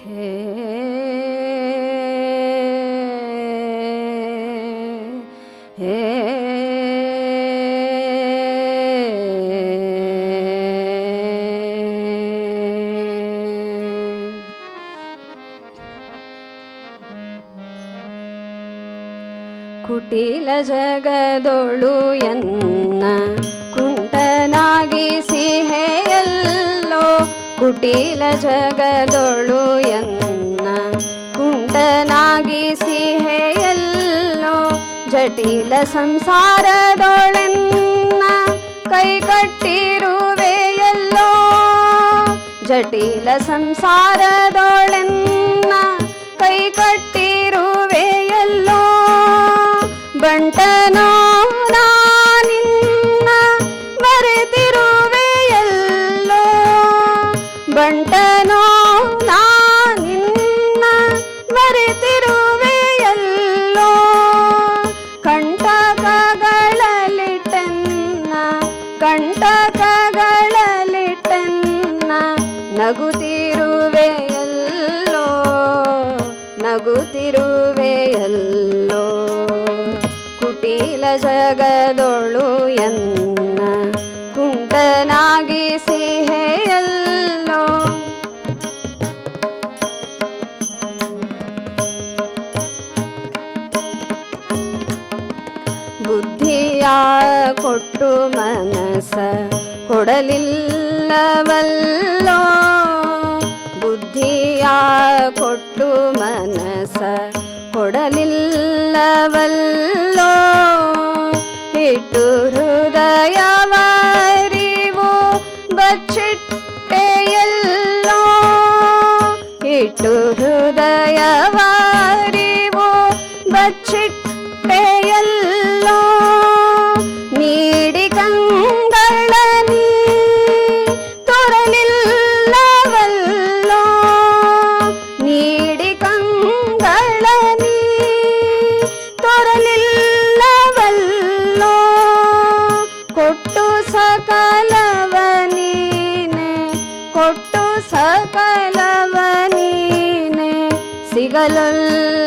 ഹേ ഹേ കുട്ടില ജഗതൊളു എന്ന ಕುಟಿಲ ಜಗದೊಳು ಎನ್ನ ಕುಂಟನಾಗಿಸಿ ಹೇಯಲ್ಲೋ ಜಟಿಲ ಸಂಸಾರದೊಳೆನ್ನ ಕೈ ಕಟ್ಟಿರುವೆಯಲ್ಲೋ ಜಟಿಲ ಸಂಸಾರದೊಳೆನ್ನ ಬಂಟನೋ ನಾನಿನ್ನ ಮರೆತಿರುವೆಯಲ್ಲೋ ಕಂಟಕಗಳಲಿಟ್ಟನ್ನ ಕಂಟಕಗಳಲಿಟ್ಟನ್ನ ನಗುತ್ತಿರುವೆಯಲ್ಲೋ ನಗುತ್ತಿರುವೆಯಲ್ಲೋ ಕುಟೀಲ ಜಗದೊಳು ಎನ್ನ ಕುಂಟನಾಗಿಸಿ ಹೇಯಲ್ಲೋ ಬುದ್ಧಿಯ ಕೊಟ್ಟು ಮನಸ ಕೊಡಲಿಲ್ಲವಲ್ಲೋ? ಬುದ್ಧಿಯ ಕೊಟ್ಟು ಮನಸ ಕೊಡಲಿಲ್ಲವಲ್ಲೋ?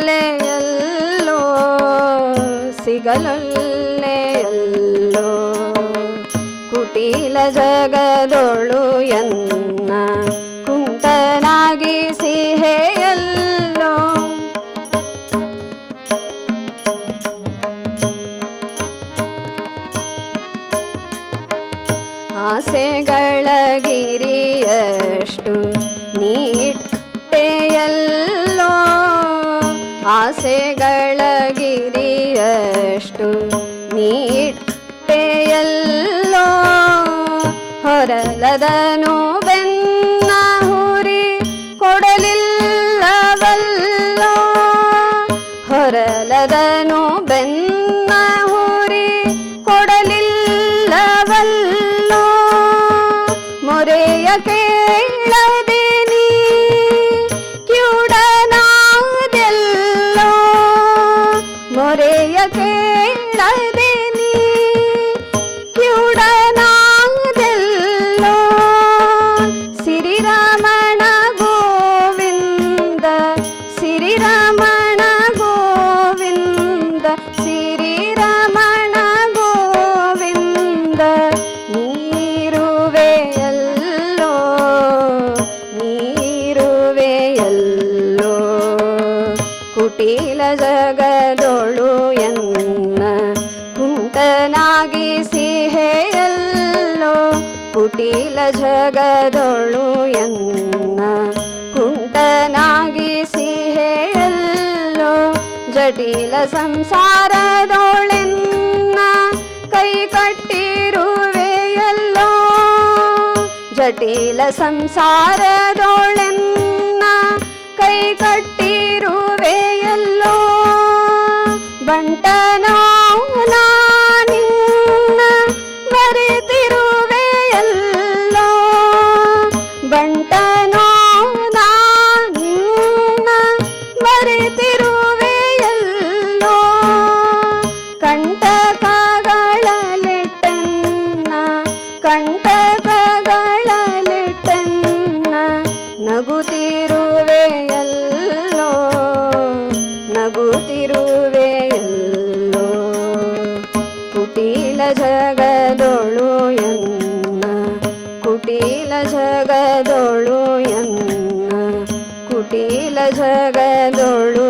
ಸಿಗಲೊಲ್ಲೆಯಲ್ಲೋ ಸಿಗಲೊಲ್ಲೆಯಲ್ಲೋ ಕುಟೀಲ ಜಗದೊಳು ಎನ್ನ ಕುಂಟನಾಗಿ ಸಿಹೆಯಲ್ಲೋ ಆಸೆಗಳ ಗಿರಿಯಷ್ಟು ನೀಟ್ಟೆಯಲ್ಲೋ ಆಸೆಗಳ ಗಿರಿಯಷ್ಟು ನೀಟ್ಟೆಯಲ್ಲೋ ಹೊರಲದನು ಕುಟಿಲ ಜಗದೊಳು ಎನ್ನ ಕುಂಟನಾಗಿಸಿ ಹೇಯಲ್ಲೋ. ಕುಟೀಲ ಜಗದೊಳು ಎನ್ನ ಕುಂಟನಾಗಿಸಿ ಹೇಯಲ್ಲೋ. ಜಟಿಲ ಸಂಸಾರದೊಳೆನ್ನ ಕೈ ಕಟ್ಟಿರುವೆಯಲ್ಲೋ ಜಟಿಲ ಸಂಸಾರದೊಳೆನ್ನ ಕೈ ಕಟ್ಟಿರುವೆಯಲ್ಲೋ ಜಗದೊಳು ಎನ್ನ ಕುಟೀಲ ಜಗದೊಳು ಎನ್ನ ಕುಟೀಲ ಜಗದೊಳು